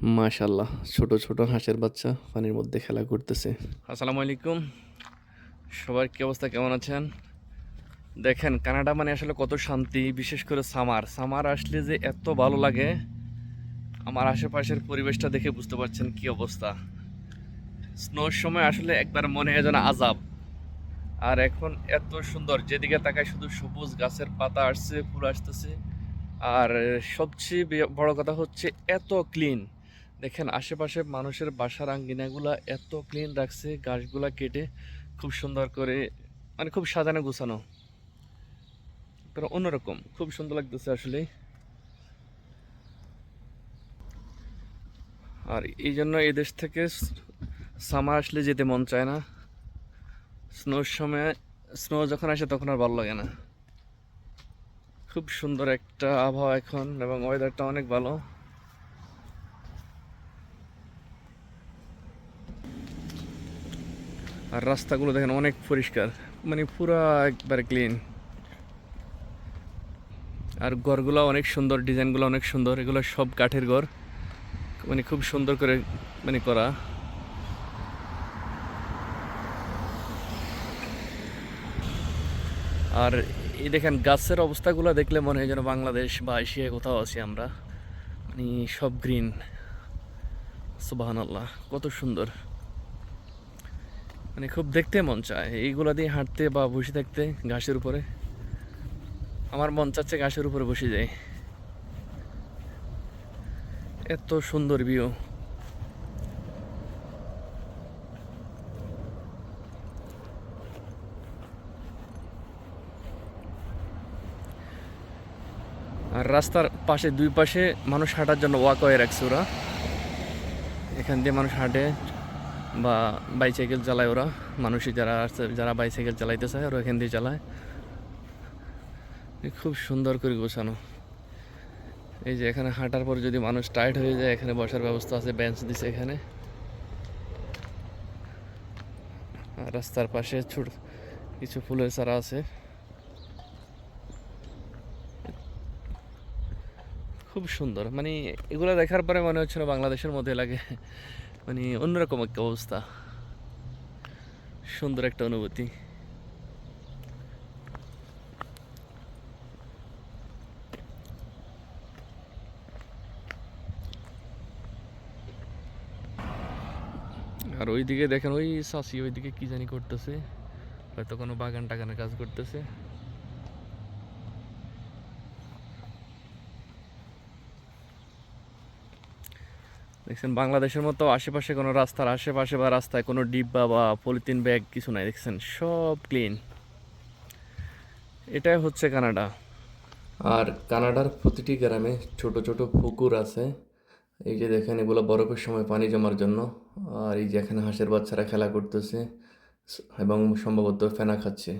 মাশাল্লাহ ছোট ছোট হাঁসের বাচ্চা পানির মধ্যে খেলা করতেছে। আসসালামু আলাইকুম। সবার কি অবস্থা, কেমন আছেন? দেখেন, কানাডা মানে আসলে কত শান্তি, বিশেষ করে সামার। সামার আসলে যে এত ভালো লাগে, আমার আশেপাশের পরিবেশটা দেখে বুঝতে পারছেন কি অবস্থা। স্নোর সময় আসলে একবার মনে হয় যেন আজাব। আর এখন এত সুন্দর, যেদিকে তাকায় শুধু সবুজ গাছের পাতা আসছে, ফুল আসতেছে। আর সবচেয়ে বড় কথা হচ্ছে এত ক্লিন দেখেন, আশেপাশে মানুষের বাসার আঙ্গিনাগুলা এত ক্লিন রাখছে, গাছগুলা কেটে খুব সুন্দর করে মানে খুব সাজানো গুছানো। অন্যরকম, খুব সুন্দর লাগতেছে আসলে। আর এই জন্য এদেশ থেকে সামার আসলে যেতে মন চায় না। স্নোর সময় স্নো যখন আসে তখন আর ভালো লাগে না। খুব সুন্দর একটা আবহাওয়া এখন, এবং ওয়েদারটা অনেক ভালো। আর রাস্তাগুলো দেখেন অনেক পরিষ্কার। মানে পুরা একবারে ক্লিন আর ঘরগুলো অনেক সুন্দর, ডিজাইনগুলো অনেক সুন্দর। এগুলো সব কাঠের ঘর। মানে খুব সুন্দর করে মানে করা। আর এই দেখেন, গাছের অবস্থাগুলো দেখলে মনে হয় যেন বাংলাদেশ বা এশিয়ায় কোথাও আছি আমরা। মানে সব গ্রিন সুবাহান আল্লাহ কত সুন্দর। মানে খুব দেখতে মন চায়। এইগুলা দিয়ে হাঁটতে বা বসে থাকতে ঘাসের উপরে। আমার মন চাচ্ছে ঘাসের উপরে বসে যাই। এত সুন্দর ভিউ আর রাস্তার পাশে দুই পাশে মানুষ হাঁটার জন্য ওয়াকওয়ে রাখছে ওরা। এখান দিয়ে মানুষ হাঁটে। বা বাইসাইকেল চালায় ওরা। মানুষই যারা আছে যারা বাইসাইকেল চালাইতে চায় ওরা এখান দিয়ে চালায়। খুব সুন্দর করে গোছানো। এই যে এখানে হাঁটার পর যদি মানুষ টাইট হয়ে যায়, এখানে বসার ব্যবস্থা আছে বেঞ্চ দিছে এখানে। রাস্তার পাশে ছোট কিছু ফুলের চারা আছে। খুব সুন্দর। মানে এগুলো দেখার পরে মনে হচ্ছে না বাংলাদেশের মধ্যে লাগে। মানে অন্যরকম একটা অবস্থা। সুন্দর একটা অনুভূতি। আর ওইদিকে দেখেন ওই সাসি ওইদিকে কি জানি করতেছে। হয়তো কোনো বাগান টাগানের কাজ করতেছে। দেখছেন, বাংলাদেশের মতো আশেপাশে কোনো রাস্তার আশেপাশে বা রাস্তায় কোনো ডিব্বা বা পলিথিন ব্যাগ কিছু নাই, দেখছেন? সব ক্লিন। এটাই হচ্ছে কানাডা। আর কানাডার প্রতিটি গ্রামে ছোট ছোট পুকুর আছে। এই যে দেখেন, এগুলো বরফের সময় পানি জমার জন্য। আর এই যে এখানে হাঁসের বাচ্চারা খেলা করতেছে এবং সম্ভবত ফেনা খাচ্ছে।